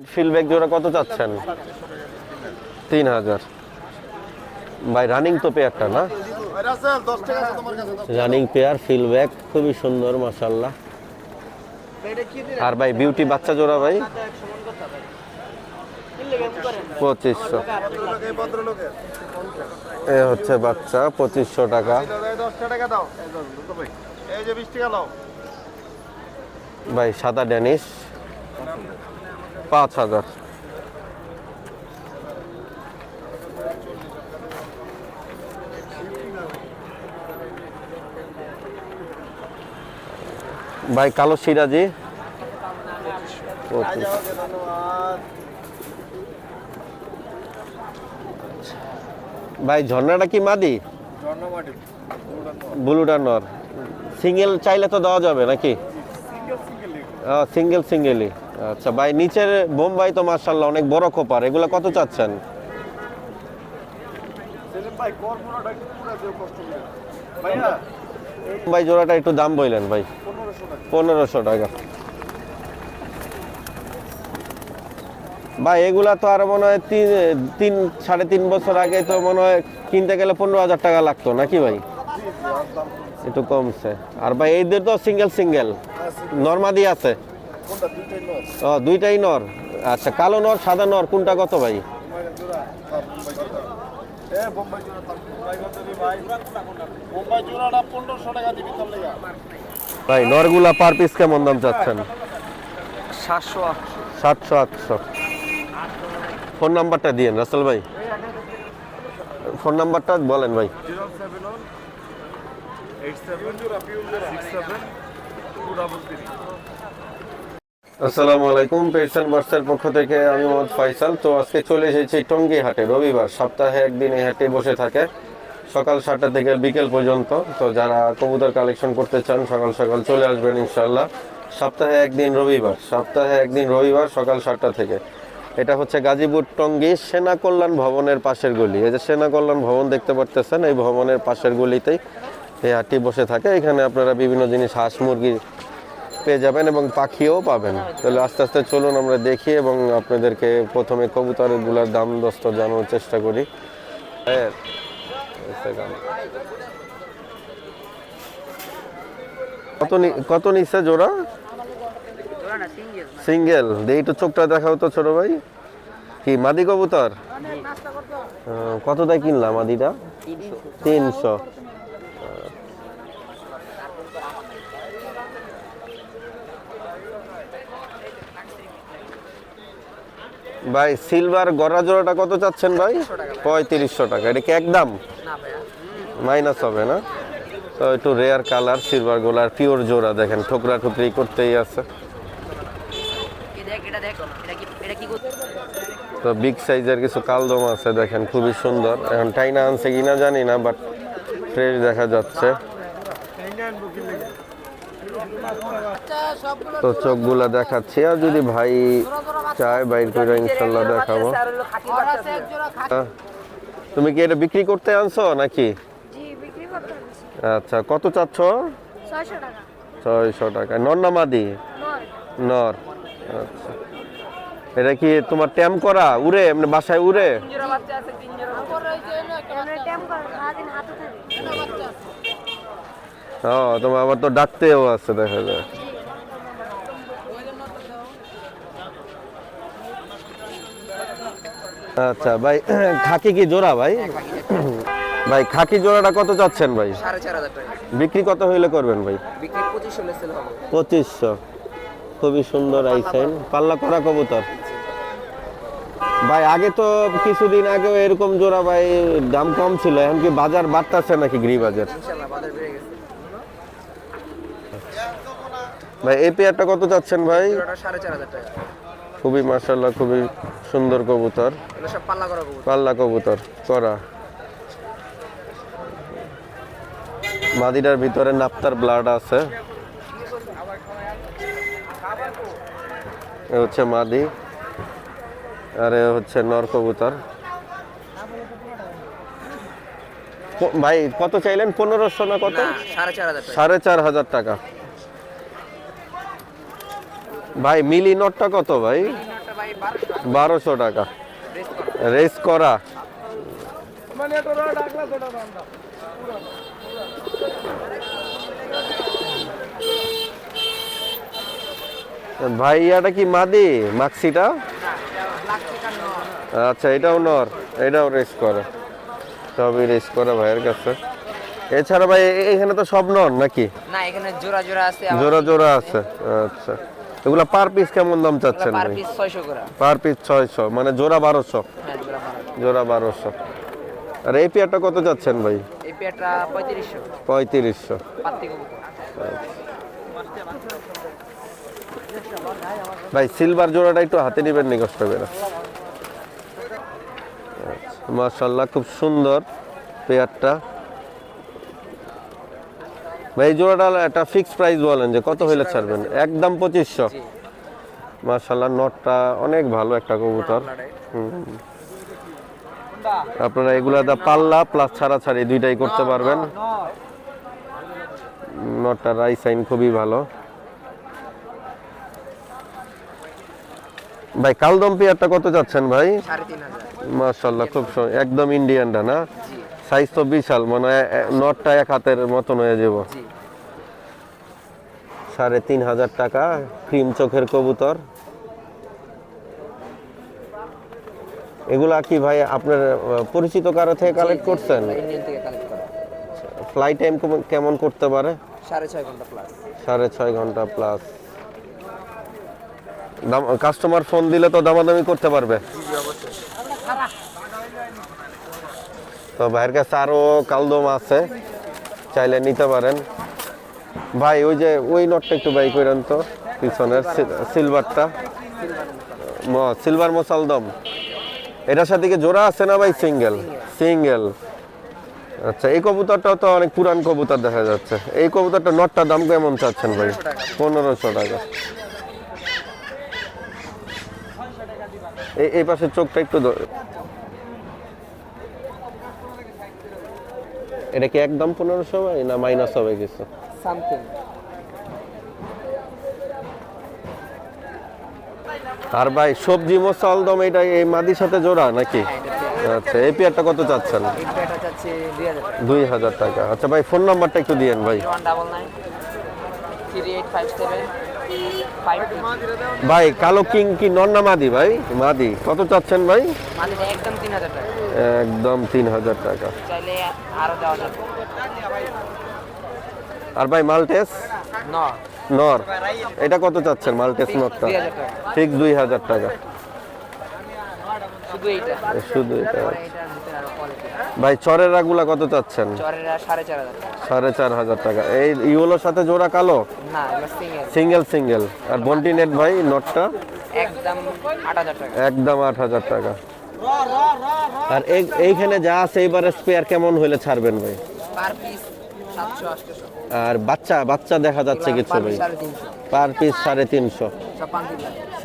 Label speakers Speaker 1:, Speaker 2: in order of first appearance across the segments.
Speaker 1: ফিলব্যাক জোড়া কত চাচ্ছেন? তিন হাজার ভাই রানিং তো পেয়ারটা না? রানিং পেয়ার ফিলব্যাক খুবই সুন্দর মাসাল্লাহ আর ভাই বিউটি বাচ্চা জোড়া ভাই? পঁচিশশো। এ হচ্ছে বাচ্চা পঁচিশশো টাকা। ভাই সাদা ড্যানিশ। পাঁচ হাজার। ভাই কালো সিরাজি। ভাই ঝর্ণাটা কি মাদি? ব্লুটা নর। সিঙ্গেল চাইলে তো দেওয়া যাবে নাকি? সিঙ্গেল সিঙ্গেলই। আচ্ছা ভাই নিচের বোম্বাই তো মার্শাল্লাহ অনেক বড় কোপার এগুলো কত চাচ্ছেন? ভাই জোড়াটা একটু দাম বললেন ভাই। পনেরোশো টাকা। ভাই এগুলা তো আর মনে হয় তিন তিন সাড়ে তিন বছর আগে তো মনে হয় কিনতে গেলে পনেরো হাজার টাকা লাগতো নাকি ভাই? একটু কমছে। আর ভাই এইদের তো সিঙ্গেল সিঙ্গেল নর্মাদি আছে। ও দুইটাই নর। আচ্ছা কালো নর সাদা নর কোনটা কত ভাই? ভাই নরগুলা পার পিস কেমন দাম চাচ্ছেন?
Speaker 2: সাতশো
Speaker 1: সাতশো আটশো। ফোন নাম্বারটা দিয়েন রাসেল ভাই। ফোন নাম্বারটা বলেন ভাই।
Speaker 2: Zero seven one eight seven six seven two double three.
Speaker 1: আসসালামু আলাইকুম পেশন বার্সের পক্ষ থেকে আমি মোহাম্মদ ফয়সাল তো আজকে চলে এসেছি টঙ্গী হাটে, রবিবার। সপ্তাহে একদিন এই হাটে বসে থাকে। সকাল সাতটা থেকে বিকেল পর্যন্ত। তো যারা কবুতর কালেকশন করতে চান, সকাল সকাল চলে আসবেন ইনশাল্লাহ সপ্তাহে একদিন রবিবার, সপ্তাহে একদিন রবিবার সকাল সাতটা থেকে। এটা হচ্ছে গাজীপুর টঙ্গী সেনা কল্যাণ ভবনের পাশের গলি। এই যে সেনা কল্যাণ ভবন দেখতে পারতেছেন, এই ভবনের পাশের গলিতেই এই হাটটি বসে থাকে। এখানে আপনারা বিভিন্ন জিনিস, হাঁস মুরগি পেয়ে যাবেন এবং পাখিও পাবেন। তাহলে আস্তে আস্তে চলুন আমরা দেখি এবং আপনাদেরকে প্রথমে কবুতরগুলোর দাম দস্ত জানানোর চেষ্টা করি। কত কত নিচ্ছে জোড়া? সিঙ্গেল। দেই তো চোখটা দেখাও তো ছোট ভাই। কি মাদি কবুতর? কত দায় কিনলাম মাদিটা? তিনশো। ভাই সিলভার গড়া জোড়াটা কত চাচ্ছেন ভাই? পঁয়ত্রিশশো টাকা। এটা কি একদম? মাইনাস হবে না? তো একটু রেয়ার কালার সিলভার গোলার পিওর জোড়া দেখেন ঠোকরা ঠুকরি করতেই আছে। তো বিগ সাইজের কিছু কালদম আছে দেখেন খুবই সুন্দর। এখন টাইনা আনছে কিনা জানি না বাট ফ্রেশ দেখা যাচ্ছে। তো চোখগুলা দেখাচ্ছি। আর যদি ভাই চায় বাইর করে ইনশাল্লাহ দেখাবো। আহ, তুমি কি এটা বিক্রি করতে আনছো নাকি?
Speaker 3: জি বিক্রি করতে হচ্ছে
Speaker 1: আচ্ছা কত চাচ্ছ?
Speaker 3: ছয়শো টাকা।
Speaker 1: নর না মাদি? নর। আচ্ছা। এটা কি তোমার ট্যাম করা? উড়ে? এমনি বাসায় উড়ে? ও তোমার আবার তো ডাকতেও আছে দেখা যায়। আচ্ছা ভাই খাকি কি জোড়া ভাই? ভাই খাকি জোড়াটা কত চাচ্ছেন ভাই? বিক্রি কত হইলে করবেন ভাই? পঁচিশশো খুবই সুন্দর আইসাইন। পাল্লা করা কবুতর। ভাই আগে তো কিছুদিন আগেও এরকম জোড়া ভাই দাম কম ছিল। এখন কি বাজার বাড়তেছে নাকি গৃহ বাজার?
Speaker 4: ইনশাল্লাহ বাজার বেড়ে গেছে।
Speaker 1: ভাই এই পেয়ারটা কত চাচ্ছেন ভাই?
Speaker 4: ওটা সাড়ে চার হাজার টাকা।
Speaker 1: খুবই মার্শাল্লাহ খুবই সুন্দর কবুতর।
Speaker 4: পাল্লা কবুতর?
Speaker 1: করা। মাদিটার ভিতরে নাপ্তার ব্লাড আছে। এ হচ্ছে মাদি আর এ হচ্ছে নর কবুতর। ভাই কত চাইলেন? পনেরোশো না কত?
Speaker 4: সাড়ে চার হাজার টাকা
Speaker 1: সাড়ে চার হাজার টাকা ভাই মিলি নটটা কত ভাই? বারোশো টাকা।
Speaker 4: রেস করা।
Speaker 1: ভাই ইয়াটা কি মাদি? মাক্সিটা? আচ্ছা এটাও নর। এটাও রেস করে। সবই রেস করে ভাইয়ের কাছে। এছাড়া ভাই এখানে তো সব নর নাকি?
Speaker 4: না এখানে জোড়া জোড়া আছে
Speaker 1: জোড়া জোড়া আছে। আচ্ছা। এগুলা পার পিস কেমন দাম চাচ্ছেন
Speaker 4: পার পিস ছয়শো করে।
Speaker 1: পার পিস ছয়শো মানে জোড়া বারোশো?
Speaker 4: হ্যাঁ জোড়া বারো
Speaker 1: জোড়া বারোশো। আর এই পেয়ারটা কত যাচ্ছেন ভাই?
Speaker 4: এই পেয়ারটা পঁয়ত্রিশশো।
Speaker 1: পঁয়ত্রিশশো।
Speaker 4: পাত্তি কবুতর।
Speaker 1: ভাই সিলভার জোড়াটা একটু হাতে নেবেন নি কষ্ট করে। মার্শাল্লাহ খুব সুন্দর পেয়ারটা। ভাই জোড়াটা একটা ফিক্স প্রাইস বলেন যে কত হইলে ছাড়বেন? একদম পঁচিশশো। মার্শাল্লাহ নটটা অনেক ভালো একটা কবুতর। আপনারা এগুলা দা পাল্লা প্লাস ছাড়া ছাড়ি দুইটাই করতে পারবেন। নটটা রাই সাইন খুবই ভালো। ভাই কালদম পেয়ারটা কত যাচ্ছেন ভাই? মার্শাল্লাহ খুব। একদম ইন্ডিয়ানটা না? সাইজ তো বিশাল মানে নটটা এক হাতের মতন হয়ে যাব। সাড়ে তিন হাজার টাকা ক্রিম চোখের কবুতর। এগুলা কি ভাই আপনার পরিচিত কারও থেকে কালেক্ট করছেন? ফ্লাই টাইম কেমন করতে পারে?
Speaker 4: সাড়ে ছয় ঘণ্টা প্লাস
Speaker 1: সাড়ে ছয় ঘণ্টা প্লাস দাম কাস্টমার ফোন দিলে তো দামাদামি করতে পারবে। তো ভাইয়ের কাছে আরও কালদম আছে, চাইলে নিতে পারেন। ভাই, ওই যে ওই নটটা একটু বাই করেন তো, পিছনের সিল- সিলভারটা সিলভার মোসালদম এটার সাথে কি জোড়া আছে না ভাই সিঙ্গেল সিঙ্গেল আচ্ছা এই কবুতরটাও তো অনেক পুরান কবুতর দেখা যাচ্ছে। এই কবুতরটা নটটার দাম কেমন চাচ্ছেন ভাই? পনেরোশো টাকা। এই পাশে চোখটা একটু এটা কি একদম পনেরোশো না মাইনাস হবে কিছু?
Speaker 4: সামথিং
Speaker 1: আর ভাই সবজি মোসালদম এটা এই মাদির সাথে জোড়া নাকি? আচ্ছা এই পেয়ারটা কত চাচ্ছেন?
Speaker 4: দুই হাজার টাকা।
Speaker 1: আচ্ছা ভাই ফোন নাম্বারটা একটু দিয়েন ভাই। ভাই কালো কিং কি নন্না মাদি ভাই? মাদি। কত চাচ্ছেন ভাই?
Speaker 4: একদম তিন হাজার টাকা।
Speaker 1: একদম তিন হাজার টাকা। আরও ভাই মালটেস?
Speaker 4: টেস্ট
Speaker 1: নর। এটা কত চাচ্ছেন মালটেস নরটা? ঠিক দুই হাজার টাকা।
Speaker 4: শুধু
Speaker 1: এটা। ভাই চরের রাগুলা কত চাচ্ছেন?
Speaker 4: সাড়ে চার হাজার টাকা।
Speaker 1: এই ইউলোর সাথে জোড়া কালো?
Speaker 4: সিঙ্গেল
Speaker 1: সিঙ্গেল আর বন্টি নেট ভাই নটটা?
Speaker 4: একদম আট হাজার টাকা।
Speaker 1: আর এই- এইখানে যা আছে এইবারে স্পেয়ার কেমন হইলে ছাড়বেন ভাই? আর বাচ্চা বাচ্চা দেখা যাচ্ছে কিছু ভাই। পার পিস সাড়ে তিনশো।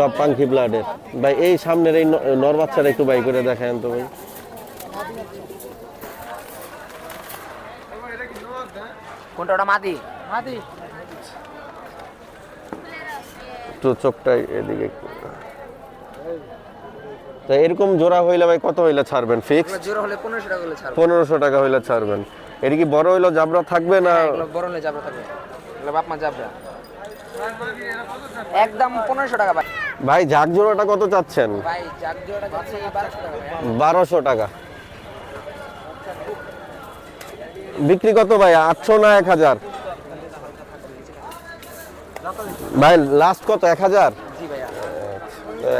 Speaker 4: সব
Speaker 1: পাঙ্কি ব্লাডের ভাই এই সামনের এই নর বাচ্চাটা একটু বাই করে দেখান তো ভাই।
Speaker 4: কোনটা ওটা মাদি? মাদি।
Speaker 1: একটু চোখটা এদিকে একটু। এরকম জোড়া হইলে ভাই কত হইলে ছাড়বেন? ফিক্স
Speaker 4: জোড়া হলে পনেরোশো টাকা
Speaker 1: হইলে ছাড়বেন। এটা কি বড় হইল জাবরা থাকবে না?
Speaker 4: বড় হলে যাবরা থাকবে। এগুলো বাপ মা যাবরা একদম পনেরোশো টাকা ভাই।
Speaker 1: ভাই ঝাক জোড়াটা কত চাচ্ছেন?
Speaker 4: ভাই জাগ জোড়াটা বারোশো টাকা
Speaker 1: বিক্রি কত ভাই? আটশো না এক হাজার? ভাই লাস্ট কত? এক হাজার?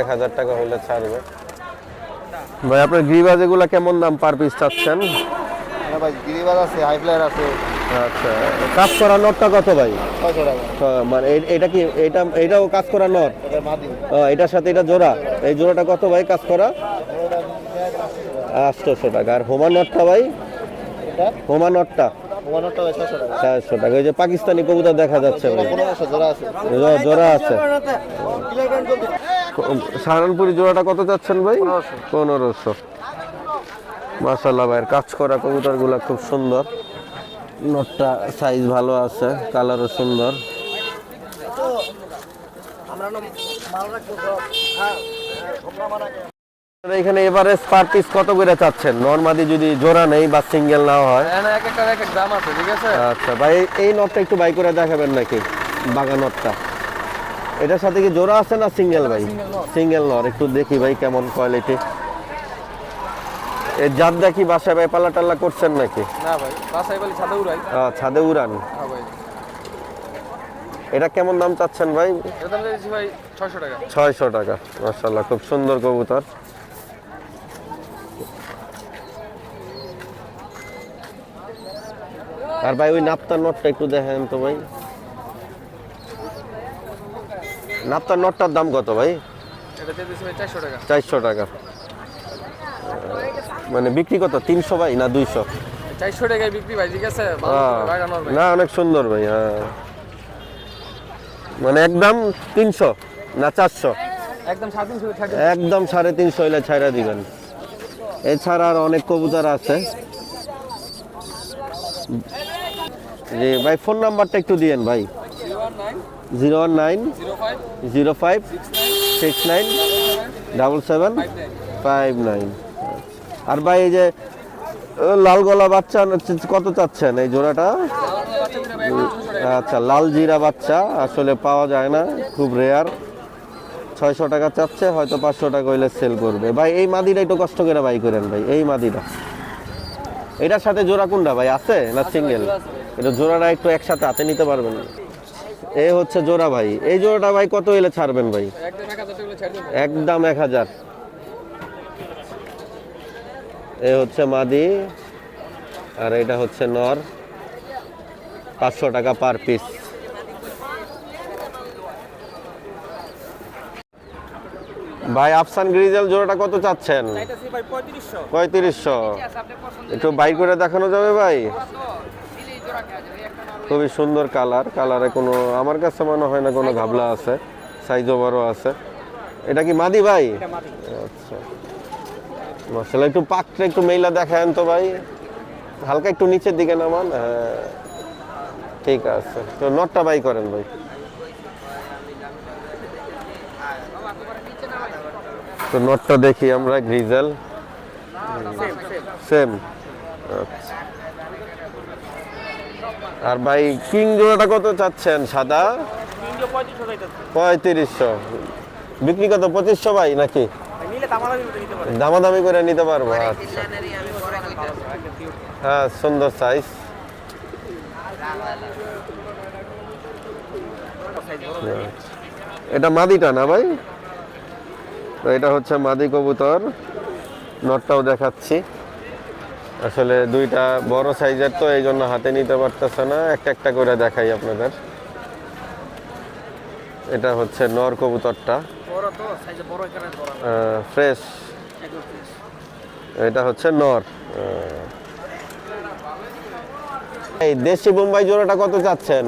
Speaker 1: এক হাজার টাকা হলে ছাড়বে। ভাই আপনার গ্রিবাজ এগুলা কেমন দাম পার পিস চাচ্ছেন?
Speaker 2: হ্যাঁ ভাই গিরিবাজ আছে হাই ফ্লায়ার আছে।
Speaker 1: আচ্ছা কাজ করা নটটা কত ভাই? মানে এটা কি এটা এটাও কাজ করা নট এটার সাথে এটা জোড়া। এই জোড়াটা কত ভাই কাজ করা? আটশোশো টাকা। আর হোমা নটটা ভাই? হোমা নটটা চারশো টাকা। ওই যে পাকিস্তানি কবুতর দেখা যাচ্ছে
Speaker 2: জোড়া আছে।
Speaker 1: সাহারানপুরি জোড়াটা কত চাচ্ছেন ভাই? পনেরোশো। মাসাল্লাহ ভাইয়ের কাজ করা কবুতর খুব সুন্দর। নটটা সাইজ ভালো আছে কালারও সুন্দর। এখানে এভারেজ পার পিস কত করে চাচ্ছেন? নর্মাদি যদি জোড়া নেই বা সিঙ্গেল না হয়।
Speaker 4: এক একটা এক এক দাম আছে ঠিক আছে?
Speaker 1: আচ্ছা ভাই এই নটটা একটু বাই করে দেখাবেন নাকি? বাগা নটটা। এটার সাথে কি জোড়া আছে না সিঙ্গেল ভাই? সিঙ্গেল নর একটু দেখি ভাই কেমন কোয়ালিটি এর জাত দেখি বাসায় ভাই পাল্লা টাল্লা করছেন নাকি?
Speaker 4: না ভাই বাসায় বলি ছাদে উড়াই।
Speaker 1: ছাদে উড়ান।
Speaker 4: হ্যাঁ ভাই।
Speaker 1: এটা কেমন দাম চাচ্ছেন ভাই?
Speaker 4: এর দাম দিয়েছি ভাই ছয়শো টাকা।
Speaker 1: ছয়শো টাকা মাসাল্লাহ খুব সুন্দর কবুতর। আর ভাই ওই নাপ্তার নটটা একটু দেখেন তো ভাই। নাপ্তার নটটার দাম কত ভাই?
Speaker 4: এটা দিয়েছি ভাই চারশো টাকা।
Speaker 1: চারশো টাকা। মানে বিক্রি কত? তিনশো ভাই না দুইশো?
Speaker 4: চারশো টাকায় বিক্রি ভাই ঠিক আছে? ভাই
Speaker 1: না অনেক সুন্দর ভাই হ্যাঁ। মানে একদম তিনশো না চারশো?
Speaker 4: একদম সাড়ে তিনশো
Speaker 1: হইলে ছাইরা দিবেন। এছাড়া আর অনেক কবুতর আছে। জি ভাই ফোন নাম্বারটা একটু দিয়েন ভাই।
Speaker 4: Zero one nine
Speaker 1: zero
Speaker 4: five
Speaker 1: six nine double seven
Speaker 4: five nine.
Speaker 1: আর ভাই এই যে লাল গলা বাচ্চা কত চাচ্ছেন এই জোড়াটা? আচ্ছা লাল জিরা বাচ্চা, আসলে পাওয়া যায় না, খুব রেয়ার ছয়শো টাকা চাচ্ছে, হয়তো পাঁচশো টাকা হইলে সেল করবে। ভাই, এই মাদিটা একটু কষ্ট করে বাই করেন ভাই, এই মাদিটা। এটার সাথে জোড়া কোনটা ভাই, আছে না সিঙ্গেল এটা জোড়াটা একটু একসাথে হাতে নিতে পারবেন। এ হচ্ছে জোড়া ভাই, এই জোড়াটা ভাই কত হইলে ছাড়বেন ভাই?
Speaker 4: একদম এক হাজার টাকা ছাড়ি দেবো
Speaker 1: একদম এক হাজার এ হচ্ছে মাদি আর এটা হচ্ছে নর। পাঁচশো টাকা পার পিস। ভাই আফসান গ্রিজেল জোড়াটা কত চাচ্ছেন?
Speaker 4: পঁয়ত্রিশশো।
Speaker 1: একটু বাই করে দেখানো যাবে ভাই? খুবই সুন্দর কালার। কালারে কোনো আমার কাছে মনে হয় না কোনো ঘাবলা আছে। সাইজও বড় আছে। এটা কি মাদি ভাই? আচ্ছা। মশলা একটু পাকটা একটু মেইলা দেখায়েন তো ভাই। হালকা একটু নিচের দিকে নামান। হ্যাঁ ঠিক আছে। তো নটটা বাই করেন ভাই। তো নটটা দেখি আমরা গ্রিজেল। সেম আচ্ছা। আর ভাই কিং জোড়াটা কত চাচ্ছেন সাদা? পঁয়ত্রিশশো। বিক্রি কত পঁচিশশো ভাই নাকি? দামাদামি করে নিতে পারব। আচ্ছা। হ্যাঁ সুন্দর সাইজ এটা মাদিটা না ভাই? তো এটা হচ্ছে মাদি কবুতর। নটটাও দেখাচ্ছি। আসলে দুইটা বড় সাইজের তো এই জন্য হাতে নিতে পারতেছে না। একটা একটা করে দেখাই আপনাদের। এটা হচ্ছে নর কবুতরটা। ফ্রেশ এটা হচ্ছে নর। এই দেশি বোম্বাই জোড়াটা কত চাচ্ছেন?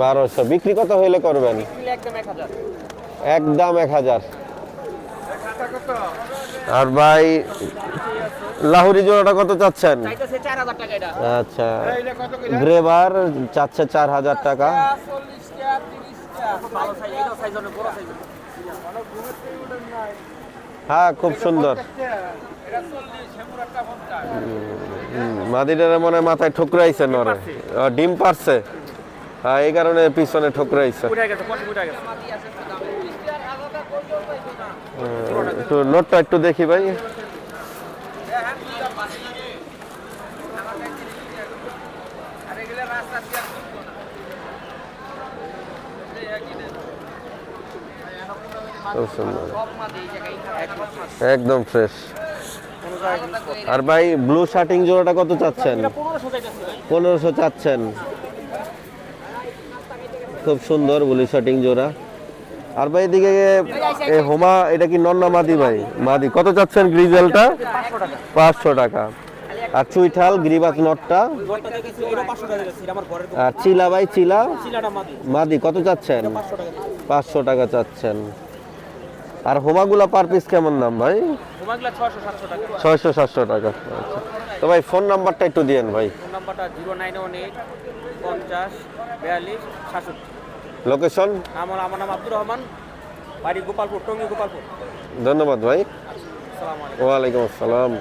Speaker 4: বারোশো
Speaker 1: বিক্রি কত হইলে করবেন?
Speaker 4: একদম এক হাজার।
Speaker 1: আর ভাই লাহুরি জোড়াটা কত চাচ্ছেন? আচ্ছা। গ্রেভার চাচ্ছে চার হাজার টাকা। হ্যাঁ খুব সুন্দর। মাদিটারে মনে মাথায় ঠুকরাইছে নরে। ডিম পারছে। হ্যাঁ এই কারণে পিছনে ঠুকরাইছে। একটু নোটটা একটু দেখি ভাই। খুব সুন্দর। একদম ফ্রেশ আর ভাই ব্লু শার্টিং জোড়াটা কত চাচ্ছেন?
Speaker 4: পনেরোশো
Speaker 1: চাচ্ছেন। খুব সুন্দর ব্লু শার্টিং জোড়া। আর ভাই এদিকে হোমা এটা কি নন্না মাদি ভাই? মাদি। কত চাচ্ছেন গ্রিজেলটা
Speaker 4: পাঁচশো টাকা।
Speaker 1: আর চুইঠাল গিরিবাজ নটটা? আর চিলা ভাই চিলা?
Speaker 4: মাদি
Speaker 1: কত চাচ্ছেন?
Speaker 4: পাঁচশো টাকা
Speaker 1: চাচ্ছেন। আর হোমাগুলা পার পিস কেমন দাম ভাই? ছয়শো সাতশো টাকা। আচ্ছা। তো ভাই ফোন নাম্বারটা একটু দিয়েন ভাই। লোকেশন
Speaker 4: আমার আমার নাম আব্দুর রহমান।
Speaker 5: বাড়ি গোপালপুর টঙ্গী গোপালপুর।
Speaker 1: ধন্যবাদ ভাই।
Speaker 5: সালাম
Speaker 1: ওয়ালাইকুম আসসালাম।